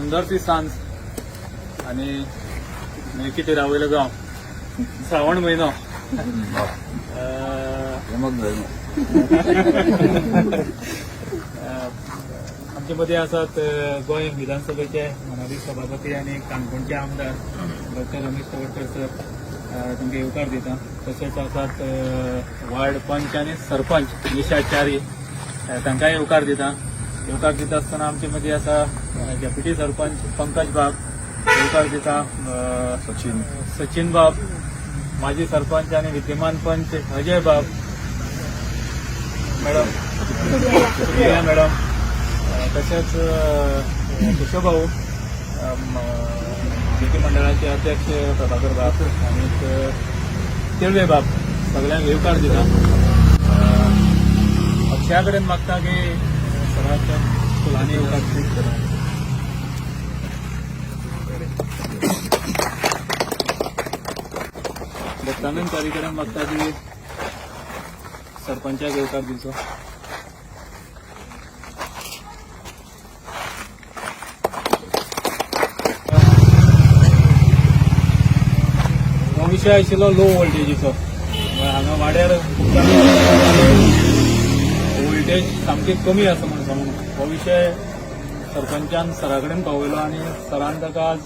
सुंदरशी सांज आणि किती रावयलं गाव. श्रावण महिनो. आमचे मध्ये आसात गोंय विधानसभेचे मनोरी सभापती आणि काणकोणचे आमदार डॉक्टर रमेश तवडकर सर तांकां येवकार दिता तशेंच आसात वार्ड पंच आणि सरपंच निशा च्यारी अं, तांकांय येवकार दिता येवकार दिता आसतना आमचे मध्ये आसा अं, डेप्युटी सरपंच पंकज बाब येवकार दिता सचिन. सचिन बाब माजी सरपंच आणि विद्यमान पंच अजय बाब. मॅडम. सुप्रिया मॅडम. तसेच केशवभाऊ मंडळाचे अध्यक्ष प्रभाकर बाब आणि तिळवे बाब. सगळ्यांक येवकार अं, अक्षया कडेन मागता की कराचा फुलाने एवढा येवकार करा। दत्तानंद कार्यक्रम बघता की सरपंचाक येवकार दिवचो हो विशय आशिल्लो लो वोल्टेजीचो हांगा वाड्यार वोल्टेज सामकी कमी आसा म्हणून सांगून हो विशय सरपंचान सरा कडेन पावयलो आनी सरान ताका आज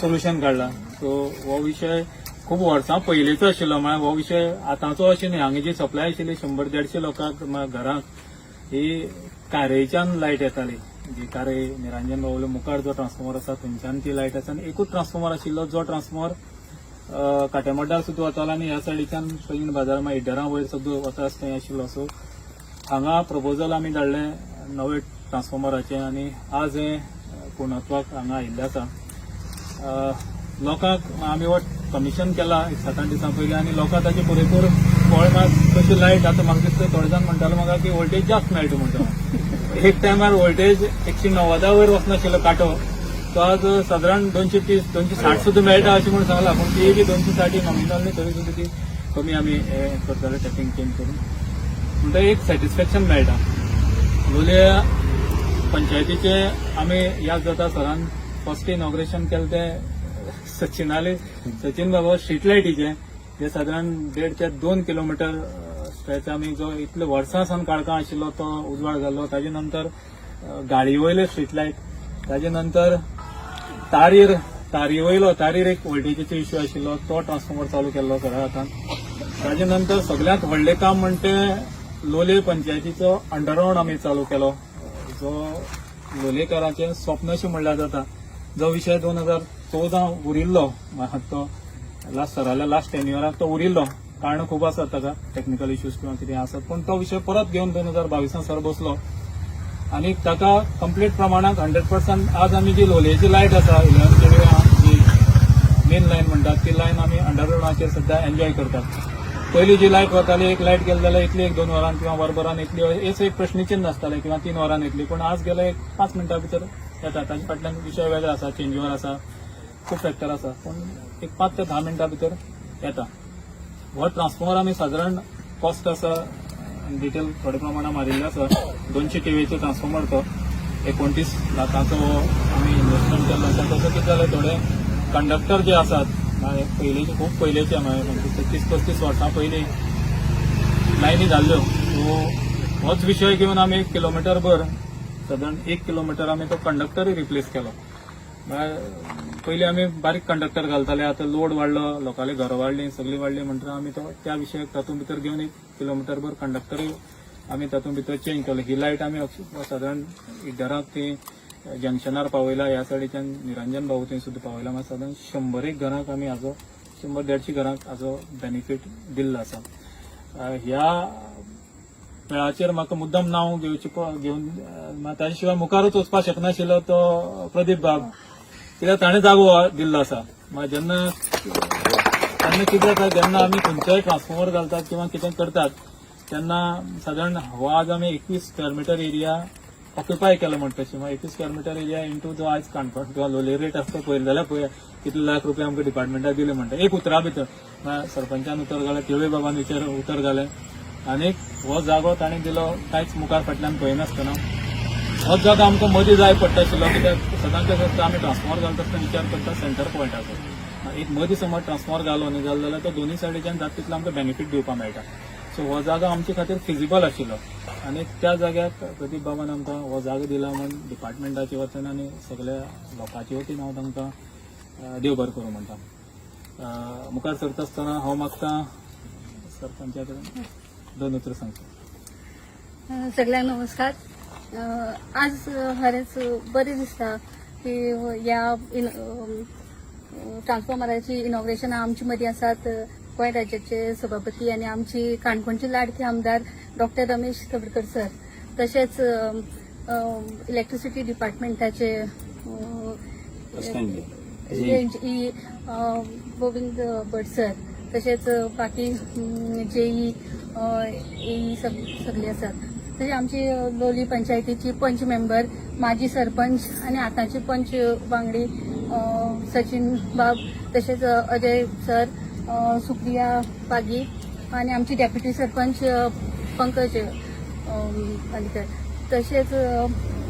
सोल्युशन काडला सो हो विशय खूब वर्सां पयलींचो आशिल्लो. म्हळ्यार हो विशय आतांचो अशें न्ही. हांगा जी सप्लाय आशिल्ली शंबर देडशे लोकांक घरांक. ही कारेच्यान लायट येताली. जी कारे निरांजन बावले मुखार जो ट्रान्सफॉर्मर आसा थंयच्यान ती लायट आसा. आनी एकूच ट्रान्सफॉर्मर आशिल्लो जो ट्रान्सफॉर्मर काटेमड्डार सुद्दां वतालो. आनी ह्या सायडीच्यान पैंगीण बाजार मागीर इड्डरा वयर सुद्दां वता आसता थंय आशिल्लो सो हांगा प्रपोजल आमी धाडलें नवे ट्रान्सफॉर्मराचे आनी आज हे पूर्णत्वाक हांगा आयिल्लें आसा. लोकांक आमी हो कमिशन केला एक सात आठ दिसां पयलीं आनी लोकांक ताचे पुरेपूर फळ कशी लायट आतां म्हाका दिसता थोडे जाण म्हणटालो म्हाका की वोल्टेज जास्त मेळटा म्हणटा. एक टायमार वोल्टेज एकशे णव्वदा वयर वचनाशिल्लो कांटो. तो आज सादारण दोनशे तीस दोनशे साठ सुद्दां मेळटा अशें म्हण सांगला. पूण ती बी दोनशे साठ नॉमिनल न्ही तरी सुद्दां ती कमी आमी हें करताले टॅपिंग चेंज करून. म्हणटा एक सॅटिस्फॅक्शन मेळटा लोलया पंचायतीचे आमी याद जाता सरान फर्स्ट इनॉग्रेशन केलें तें सचिनाले सचिन बाबा स्ट्रीट लायटीचे जे सादारण देड ते दोन किलोमिटर स्ट्रेच आमी जो इतले वर्सां सावन काळखा आशिल्लो तो उजवाड जाल्लो ताजे नंतर अ, गाडी वयले स्ट्रीट लायट ताजे नंतर तारीर तारी वयलो. तारीर एक वोल्टेजीचो इश्यू आशिल्लो. तो ट्रान्सफॉर्मर चालू केल्लो सगळ्या हातान ताजे नंतर सगळ्यांत व्हडलें काम म्हणटा लोलये पंचायतीचो अंडरग्रावंड आमी चालू केलो. जो लोलयेकारांचें स्वप्न अशें म्हणल्यार जाता जो विशय दोन हजार चौदा उरिल्लो तो लास्ट सराल्या लास्ट टेन इयराक तो उरिल्लो. कारण खूब आसात ताका टेक्निकल इश्यूज किंवा कितें आसात पूण तो विशय परत घेवन दोन हजार बावीसान सर बसलो. आनी ताका कंप्लीट प्रमाणात हंड्रेड पर्संट आज आमी जी लोलयेची लायट आसा इलेवन केवी जी मेन लायन म्हणटात ती लायन आमी अंडरग्रावंडाचेर सध्या एन्जॉय करतात. पयलीं जी लायट वताली एक लायट गेली जाल्यार इतली एक दोन वरान किंवा वरभरान येतली हेच एक प्रश्नचिन्ह आसतालें किंवा तीन वरान येतली पूण आज गेल्यार एक पांच मिनटां भितर येता ताजे फाटल्यान विशय वेगळो आसा चेंजीवर आसा खूब फॅक्टर आसा पूण एक पांच ते धा मिनटां भितर येता हो ट्रान्सफॉर्मर आमी सादारण कॉस्ट आसा डिटेल थोड्या प्रमाणात मारिल्ले आसा दोनशे केवीचो ट्रान्सफॉर्मर तो. एकोणतीस लाखांचो हो आमी इन्व्हेस्टमेंट केल्लो आसा तसो कितें जालें थोडे कंडक्टर जे आसात पयलींचे खूब पयलींचे म्हळ्यार म्हणजे तीस पस्तीस वर्सां पयलीं लायनी जाल्ल्यो सो होच विशय घेवन आमी एक किलोमिटर भर सादारण एक किलोमिटर आमी तो कंडक्टरूय रिप्लेस केलो. म्हळ्यार पयलीं आमी बारीक कंडक्टर घालताले. आतां लोड वाडलो लोकांली घरां वाडलीं सगळीं वाडलीं म्हणटा आमी तो त्या विशयाक तातूंत भितर घेवन एक किलोमिटर भर कंडक्टरूय आमी तातूंत भितर चेंज केलो. ही लायट आमी सादारण इड्डराक ती जंक्शनार पावयला ह्या सायडीच्यान निरंजन भाऊ थंय सुद्दां पावयला मात सादारण शंबर एक घरांक आमी हाजो शंबर देडशीं घरांक हाजो बेनिफीट दिल्लो आसा. ह्या वेळाचेर म्हाका मुद्दम नांव घेवचे घेवन ताजे शिवाय मुखारूच वचपाक शकनाशिल्लो तो प्रदीप बाब. कित्याक ताणें जागो दिल्लो आसा. म्हळ्यार जेन्ना तेन्ना कितें जाता जेन्ना आमी खंयचोय ट्रान्सफॉर्मर घालतात किंवा कितें करतात तेन्ना सादारण हो आज आमी एकवीस स्क्वेअर मिटर एरिया ऑक्युपाय केलो म्हणटा तशें म्हळ्यार एकवीस किलोमिटर एरिया इंटू जो आयज काणकोण किंवा लोलये रेट आसता पळय जाल्यार पळय कितले लाख रुपया आमकां डिपार्टमेंटाक दिले म्हणटा एक उतरा भितर. सरपंचान उतर घालें. तिळवे बाबान विचार उतर घालें. आनीक हो जागो ताणें दिलो कांयच मुखार फाटल्यान पळयनासतना हो जागो आमकां मदीं जाय पडटा आशिल्लो कित्याक सदांच कसं आसता आमी ट्रान्सफॉर्मर घालता आसतना विचार करता सेंटर पॉयंटाचो एक मदीं समज ट्रान्सफॉर्मर घालो न्ही जालो जाल्यार तो दोनी सायडीच्यान जाता तितलो आमकां बेनिफीट दिवपाक मेळटा सो हो जागो आमचे खातीर फिजिबल आशिल्लो आनी त्या जाग्याक प्रदीप बाबान आमकां हो जागो दिला म्हण डिपार्टमेंटाचे वतीन आनी सगळ्या लोकांचे वतीन हांव तांकां देव बरें करूं म्हणटा मुखार सरता आसतना हांव मागता सरपंचा कडेन दोन उतर सांगता. सगळ्यांक नमस्कार. आज खरेंच बरें दिसता की ह्या इन- ट्रान्सफॉर्मराची इनॉग्रेशन आमचे मदीं आसात गोंय राज्याचे सभापती आनी आमची काणकोणचे लाडके आमदार डॉक्टर रमेश तवडकर सर. तशेंच इलेक्ट्रिसिटी डिपार्टमेंटाचे ई गोविंद भट सर. तशेंच बाकी जेई ई सगळी आसात तशें आमची लोली पंचायतीची पंच मेंबर माजी सरपंच आनी आतांचे पंच वांगडी सचिन बाब. तशेंच अ, अजय सर सुप्रिया पागी आनी आमची डेप्युटी सरपंच पंकज अ, पालीकर. तशेंच अ,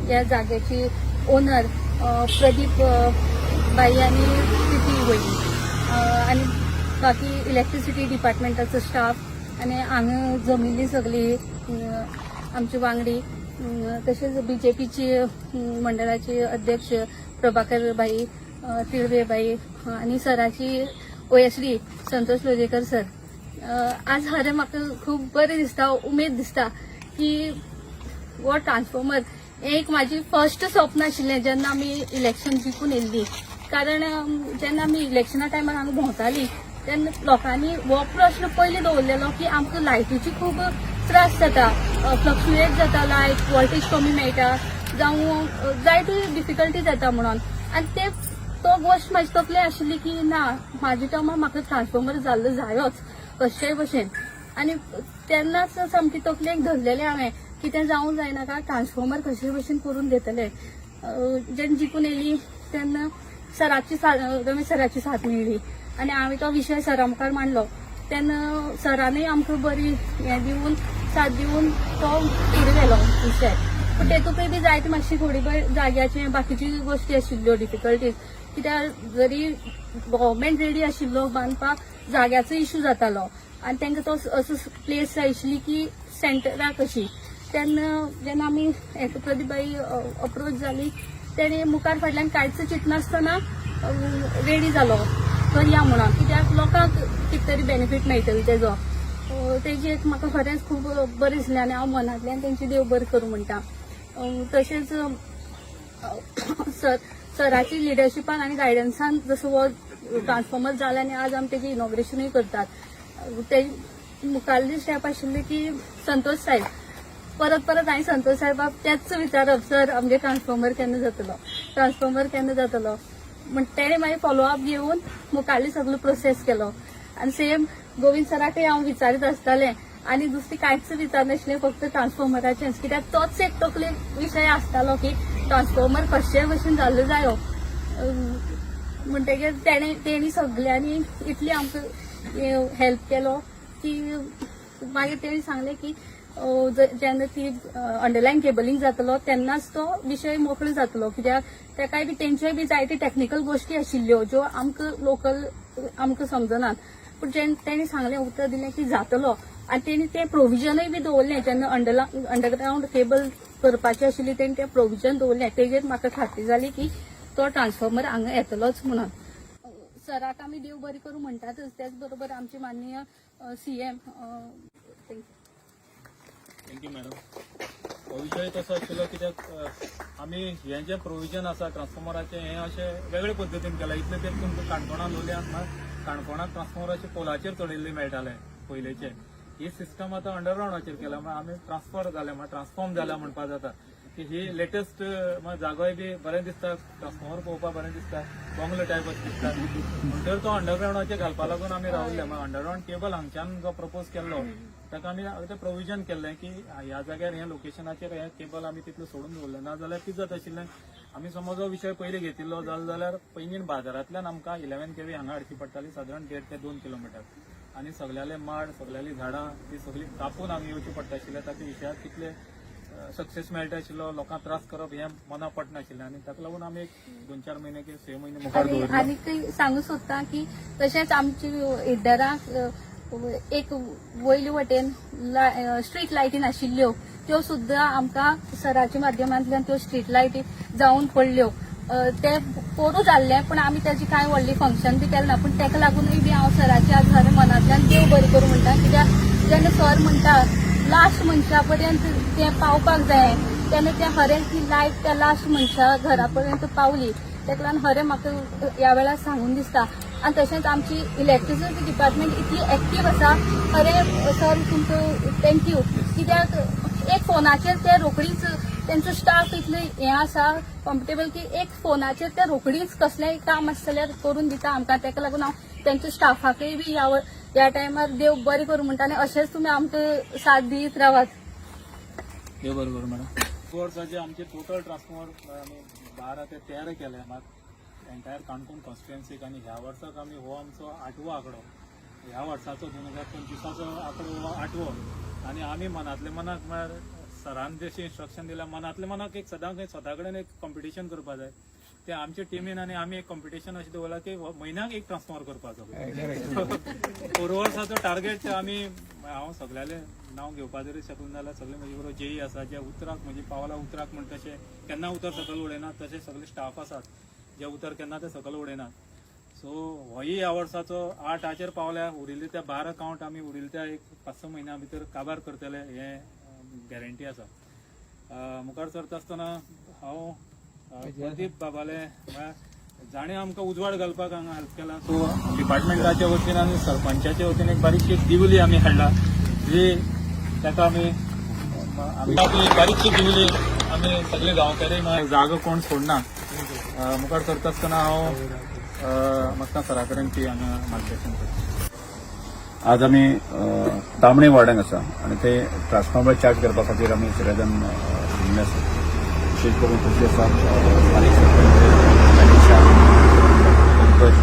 ह्या जाग्याची ओनर प्रदीप बाई आणि सिटी वयली आणि बाकी इलेक्ट्रिसिटी डिपार्टमेंटाचो स्टाफ आणि हांगा जमिल्ली सगळी आमची वांगडी अं, तशेंच बीजेपीची मंडळाची अध्यक्ष प्रभाकर बाई अं, तिळवे बाई आणि सराची ओयश्री संतोष लोजेकर सर. आज खरें म्हाका खूब बरें दिसता उमेद दिसता की वो ट्रान्सफॉर्मर हें एक म्हाजी फर्स्ट स्वप्न आशिल्लें जेन्ना आमी इलेक्शन जिखून येयल्ली कारण जेन्ना आमी इलेक्शना टायमार हांगा भोंवतालीं तेन्ना लोकांनी हो प्रश्न पयलीं दवरलेलो की आमकां लायटीची खूब त्रास जाता. फ्लक्च्युएट जाता लायट वोल्टेज कमी मेळटा जावं जायती डिफिकल्टी जाता म्हणून. आनी ते तो गोश्ट म्हाजे तकले आशिल्ली की ना म्हाज्या टायमार म्हाका ट्रान्सफॉर्मर जाल्लो जायोच कशेय भशेन आनी तेन्नाच सामकी तकलेक धरलेलें हांवें की तें जावंक जायनाका ट्रान्सफॉर्मर कशे भशेन करून दितले. जेन्ना जिखून येयली तेन्ना सराची रमेश सराची साथ मेळ्ळी आनी हांवें तो विशय सरा मुखार मांडलो. तेन्ना सरानूय आमकां बरी हें दिवन साथ दिवन तो फुडें व्हेलो विशय पूण तेतूंकय बी जायती मातशी थोडी जाग्याचे बाकीची गोश्टी आशिल्ल्यो डिफिकल्टीज कित्याक जरी गव्हर्मेंट रेडी आशिल्लो बांदपाक जाग्याचो इश्यू जातालो. आनी तांकां तो असो प्लेस जाय आशिल्ली की सेंटराक अशी तेन्ना जेन्ना आमी हेका प्रदीपबाई अप्रोच जाली तेणे मुखार फाटल्यान कांयच चिंतनासतना रेडी जालो करया म्हणून कित्याक लोकांक कितें तरी बेनिफीट मेळटलो तेजो. तेजी एक म्हाका खरेंच खूब बरें दिसलें आनी हांव मनांतल्यान तेंची देव बरें करूं म्हणटा. तशेंच सर सराची लिडरशिपान आनी गायडन्सान जसो हो ट्रान्सफॉर्मर जाला आनी आज आमी तेजें इनॉग्रेशनूय करतात ते मुखारली स्टेप आशिल्ली की संतोष साहेब. परत परत हांवें संतोष साहेबाक त्याच विचारप सर आमगे ट्रान्सफॉर्मर केन्ना जातलो? ट्रान्सफॉर्मर केन्ना जातलो? म्हण तेणे मागीर फॉलोअप घेवन मुखारली सगळो प्रोसेस केलो. आनी सेम गोविंद सराकय हांव विचारीत आसतालें आनी दुसरी कांयच विचारनाशिल्लें फक्त ट्रान्सफॉर्मराचेंच कित्याक तोच एक तकले विशय आसतालो की ट्रान्सफॉर्मर कशे भशेन जाल्लो जायो? म्हणटगीर म्हणटकीर तेणे तेणी सगळ्यांनी इतली आमकां हेल्प केलो. की मागीर तेणी सांगलें की जेन्ना ती अंडरलायन केबलिंग जातलो तेन्नाच तो विशय मोकळो जातलो. कित्याक तेकाय बी तेंच्योय बी जायत्यो टॅक्निकल गोश्टी आशिल्ल्यो ज्यो आमकां लोकल आमकां समजनात पूण जेन्ना तेणी सांगलें उतर दिलें की जातलो. आनी तेणी तें प्रोविजनूय बी दवरलें जेन्ना अंडरला अंडरग्रावंड केबल करपाची आशिल्ली तेणी तें प्रोविजन दवरलें तेजेर म्हाका खात्री जाली की तो ट्रान्सफॉर्मर हांगा येतलोच म्हणून. सराक आमी देव बरी करूं म्हणटातच त्याच बरोबर आमचे माननीय सीएम थँक्यू मॅडम हो विशय तसो आशिल्लो कित्याक आमी हें जें प्रोविजन आसा ट्रान्सफॉर्मराचें हें अशें वेगळे पद्दतीन केलां. इतलें तें तुमकां काणकोणां लोलयां काणकोणाक ट्रान्सफॉर्मराचे पोलाचेर चडयल्ले मेळटाले पयलींचे ही सिस्टम आतां अंडरग्रावंडाचेर केला म्हळ्यार आमी ट्रान्सफर जाल्या म्हळ्यार ट्रान्सफॉर्म जाल्या म्हणपाक जाता की ही लेटेस्ट जागोय बी बरें दिसता ट्रान्सफॉर्मर पळोवपाक बरें दिसता बंगलो टायप दिसता म्हणटकर तो अंडरग्रावंडाचेर घालपा लागून आमी रावले म्हळ्यार अंडरग्रावंड केबल हांगच्यान जो प्रपोज केल्लो ताका आमी तें प्रोविजन केल्लें की ह्या जाग्यार हे लोकेशनाचेर हे केबल आमी तितलो सोडून दवरलें ना जाल्यार कितें जाता आशिल्लें आमी समज हो विशय पयलीं घेतिल्लो. जालो जाल्यार पैंगीण बाजारांतल्यान आमकां इलेवन केवी हांगा हाडची पडटाली सादारण देड ते दोन किलोमिटर. आनी सगळ्याले माड सगळ्याली झाडां ती सगळी कापून आमी येवची पडटा आशिल्ले ताका विशयाक कितले सक्सेस मेळटा आशिल्लो लोकांक त्रास करप हें मना पडनाशिल्लें आनी ताका लागून आमी एक दोन चार म्हयने किंवा स म्हयने मुखार आणि दवरलो सांगू सोदता की तशेंच आमची इड्डराक एक वयले वटेन स्ट्रीट लायटी नाशिल्ल्यो त्यो सुद्दां आमकां सराच्या माध्यमांतल्यान त्यो स्ट्रीट लायटी जावन पडल्यो. ते पोरू जाल्ले पण आमी तेजी कांय व्हडली फंक्शन बी केलें ना पूण ताका लागूनय बी हांव सराच्या आज खरें मनांतल्यान देव बरें करूं म्हणटा कित्याक जेन्ना सर म्हणटा लास्ट मनशा पर्यंत तें पावपाक जाय. तेन्ना तें खरें ती लायट त्या लास्ट मनशा घरा पर्यंत पावली. ताका लागून खरें म्हाका ह्या वेळार सांगून दिसता. आनी तशेंच आमची इलेक्ट्रिसिटी डिपार्टमेंट इतली एक्टीव आसा खरें सर तुमकां थँक्यू कित्याक एक फोनाचेर ते रोखडीच तेंचो स्टाफ इतले हें आसा कम्फर्टेबल की एक फोनाचेर ते रोखडीच कसलेंय काम आसा जाल्यार करून दिता आमकां. ताका लागून हांव तेंच्या स्टाफाकय बी ह्या टायमार देव बरें करूं म्हणटा. आनी अशेंच तुमी आमकां साथ दीत रावात देव बरोबर मॅडम. वर्साचे आमचे टोटल ट्रान्सफॉर्मर आमी बारा ते तेरा केले मात एंटायर काणकोण कॉन्स्टिट्युएन्सीक आनी ह्या वर्साक आमी हो आमचो आठवो आंकडो. ह्या वर्साचो दोन हजार पंचवीसाचो आंकडो हो आठवो. आनी आमी मनांतल्या मनाक म्हळ्यार सरान जशें इन्स्ट्रक्शन दिल्या मनांतल्या मनाक एक सदांच स्वता कडेन एक कॉम्पिटिशन करपा जाय ते आमच्या टिमीन आनी आमी एक कॉम्पिटिशन अशें दवरला की म्हयन्याक एक ट्रान्सफॉर्मर करपाचो फोर वर्साचो टार्गेट आमी हांव सगळ्याले नांव घेवपा जरी शकलो जाल्यार सगळे म्हजे बरोबर जेई आसा जे उतराक म्हणजे पावला उतराक म्हण तशें केन्ना उतर सकयल उडयनात तशें सगळे स्टाफ आसात. जे उतर केन्ना ते सकयल उडयनात सो होय ह्या वर्साचो आठाचेर पावल्या उरिल्ले त्या बारा काउंट आमी उरिल्ले त्या एक पांच स म्हयन्या भितर काबार करतले. हे गॅरंटी आसा मुखार सरता आसतना हांव प्रदीप बाबाले म्हळ्यार जाणें आमकां उजवाड घालपाक हांगा हेल्प केला. सो डिपार्टमेंटाच्या वतीन आनी सरपंचाच्या वतीन एक बारीकशी दिवली आमी हाडला. जी ताका आमी आमकां बारीकशी दिवली. आमी सगळे गांवकारी जागो कोण सोडना. मुखार सरता आसतना हांव म्हाका सरा कडेन ती हांगा मार्गदर्शन करता आज आमी अ, तामणे वार्डाक आसा आनी ते ट्रान्सफॉर्मर चार्ज करपा खातीर आमी सगळे जाण आसा विशेष करून खुशी आसा स्थानीक सरपंच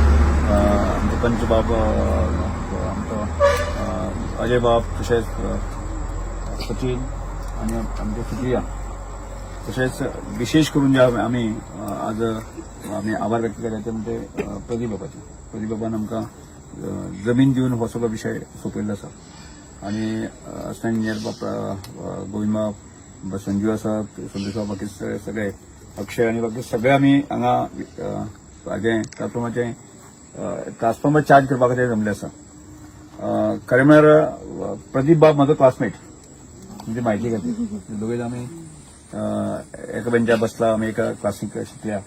पंच बाब आमचो अजय बाब तशेंच सचिन आनी आमचे सुप्रिया. तशेंच विशेष करून जे आमी आज आमी आभार व्यक्त केले ते म्हणजे प्रदीप बाबाचे. प्रदीप बाबान आमकां जमीन दिवन हो सगळो विशय सोंपयल्लो आसा आनी असता इंजिनियर बाब संजीव आसा संदेश बाकी सगळे अक्षय आनी बाकी सगळे आमी हांगा अ, हाजें ट्रान्सफॉर्माचें ट्रान्सफॉर्मर चार्ज करपा खातीर जमले आसा खरें म्हळ्यार प्रदीप बाब म्हाजो क्लासमेट म्हणजे म्हायती खातीर. दोगूय जाण आमी एका बेंचार बसला आमी एका क्लासीक शिकल्या.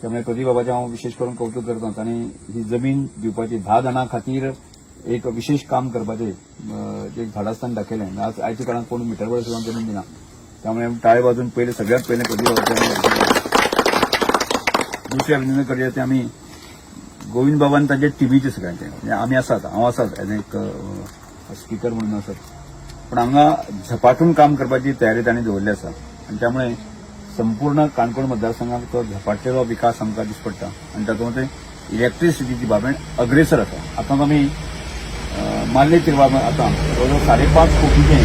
त्यामुळे प्रदीप हांव विशेष करून कौतुक करता आनी ही जमीन दिवपाची धा जाणां खातीर एक विशेष काम करपाचें जे एक धाडसतान दाखयलें आज आयच्या काळात कोण मिटरवर सुद्दां जमीन दिना. त्यामुळे टाळे बाजून पहिले सगळ्यात पहिले प्रदीप दुसरे अभिनंदन करया ते आमी गोविंद बाबान ताजे टीव्हीचे सगळ्यांचे. म्हणजे आमी आसात हांव आसात एज एक स्पीकर म्हणून आसात पण हांगा झपाटून काम करपाची तयारी तांणी दवरली आसा. आनी त्यामुळे संपूर्ण काणकोण मतदारसंघात तो झपाटलेलो विकास आमकां दिस पडटा आनी तातूंत ते इलेक्ट्रिसिटीची बाबेन अग्रेसर आसा आतां आमी अं, माल्ले तिरवा आतां जवळजवळ साडेपाच कोटीचे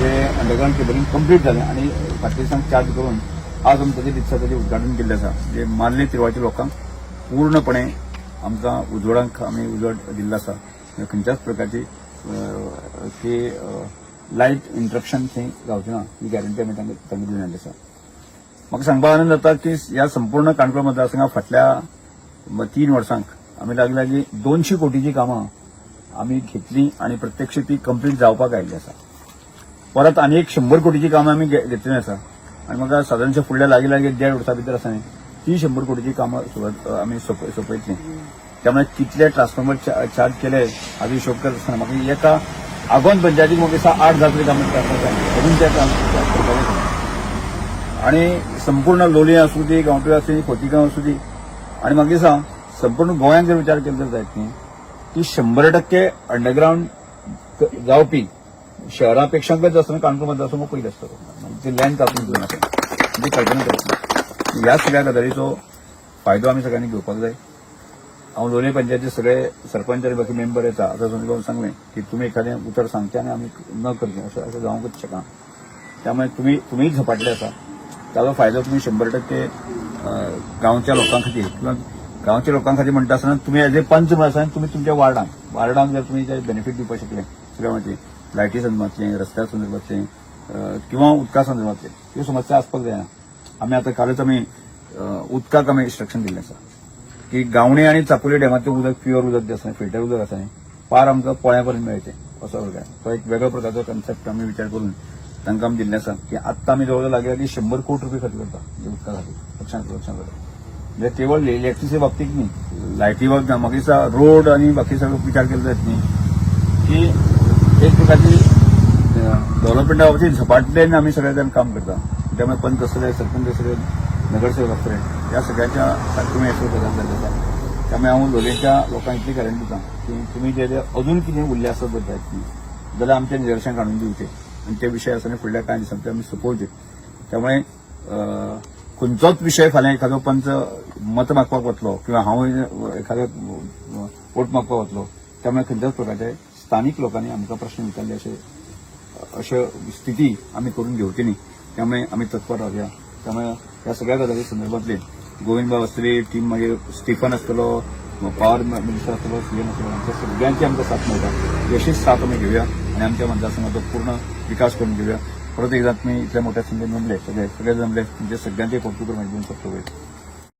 जे अंडरग्राउंड केबलिंग कंप्लीट जालें आनी फाटल्या दिसांक चार्ज करून आज आमी ताचे दिसा ताचें उद्घाटन केल्लें आसा जे माल्ले तिरवाच्या लोकांक पूर्णपणे आमकां उजवाडांक आमी उजवाड दिल्लो आसा खंयच्याच प्रकारची अं, की अं, लायट इंटरप्शन थंय जावचें ना ही गॅरंटी आमी तांकां तांकां दिवन आसा म्हाका सांगपाक आनंद जाता की ह्या संपूर्ण काणकोण मतदारसंघात फाटल्या तीन वर्सांक आमी लागीं लागीं दोनशे कोटीची कामां आमी घेतली आनी प्रत्यक्ष ती कंप्लीट जावपाक आयिल्ली आसा परत आनी एक शंभर कोटीची कामां आमी घे- घेतली आसा आनी म्हाका सादारणशा फुडल्या लागीं लागीं देड वर्सा भितर आसा न्ही. ती शंभर कोटीची कामां आमी सोप- त्यामुळे कितले ट्रान्सफॉर्मर चार्ज केले हाजो हिशोब करत आसतना म्हाका एका आगोंद पंचायतीक म्हाका दिसता आठ हजार तरी अजून त्या काम करपाक आणि संपूर्ण लोलये आसूं दी गांवठी आसूं दी खोतीगांव आसूं दी आणि म्हाका दिसता संपूर्ण गोंयांत जर विचार केलो जर जायत न्ही. की शंबर टक्के अंडरग्राउंड जावपी शहरापेक्षा आसतना काणकोण असं मग आसतलो असतो. म्हणजे ते लँड कापून घेऊन आसा म्हणजे कल्पना करता ह्या सगळ्या गजालीचो फायदो आमी सगळ्यांनी घेवपाक जाय हांव दोन्ही पंचायतचे सगळे सरपंच आणि बाकी मेंबर येता आतां संजय बाबा सांगलें? की तुमी एखाद्या उतर सांगचें आनी आमी न करचें असं असं जावंकच शकना त्यामुळे तुम्ही तुम्ही झपाटले असा त्याचा फायदा तुम्ही शंभर टक्के गांवच्या गावच्या लोकां खातीर किंवा गावच्या लोकां खातीर म्हणटा आसतना तुम्ही एज ए पंच म्हणून आसा तुम्ही तुमच्या वार्डांक वार्डांक जर तुम्ही ते बेनिफीट दिवपाक शकले सगळ्या म्हणजे लायटी संदर्भातले रस्त्या संदर्भातले किंवा उदका संदर्भातले ह्यो समस्या आसपाक जायना आमी आतां कालच आमी उदकाक आमी इन्स्ट्रक्शन दिल्लें आसा की गावणे आणि चापोली डॅमातले उदक प्युअर उदक जे आसा फिल्टर उदक आसा पार आमकां पोळ्यापर्यंत मेळचें असो प्रकार तो एक वेगळ्या प्रकारचो कन्सेप्ट आमी विचार करून तांकां आमी दिल्लें आसा की आतां आमी जवळ लागले की शंभर कोटी रुपये खर्च करता उदका खातीर लक्षांत लक्षांत म्हणजे केवळ इलेक्ट्रिसिटी बाबतीत न्ही लायटी बाबतीत म्हाका दिसा रोड आणि बाकी सगळं विचार केला जायत न्ही की एक प्रकारची डेव्हलपमेंटा बाबतीत झपाट्याने आम्ही सगळे जण काम करता. त्यामुळे पंच असले सरपंच असले नगरसेवक असले या सगळ्याच्या तुम्ही याचं प्रदान करत त्यामुळे हांव लोलयेच्या लोकांक इतली गॅरंटी दिता. की तुमी जे अजून कितें उरलें आसत जायत न्ही जाल्यार आमचें निदर्शन हाडून दिवचें आनी ते. विशय आसा न्ही फुडल्या कांय दिसांनी ते आमी सोंपोवचे त्यामुळे खंयचोच विशय फाल्यां एखादो पंच मत मागपाक वतलो किंवा हांव एखादो वोट मागपाक वतलो त्यामुळे खंयच्याच प्रकारचे स्थानिक लोकांनी आमकां प्रश्न विचारले अशे अशा स्थिती आम्ही करून घेवची न्ही. त्यामुळे आम्ही तत्पर रावया त्यामुळे या सगळ्या गजाली संदर्भातले गोविंद असले टीम मागीर स्टिफन आसतलो पॉवर मिनिस्टर आसतलो सीएम आसतलो आमच्या सगळ्यांची आमकां साथ मेळटा अशीच साथ आमी घेवया आणि आमच्या मतदारसंघाचो पूर्ण विकास करून घेवया परत एकदा तुम्ही इतल्या मोठ्या संख्येन जमले सगळे सगळे जमले. म्हणजे सगळ्यांचे कौतुक करून करतो शकतो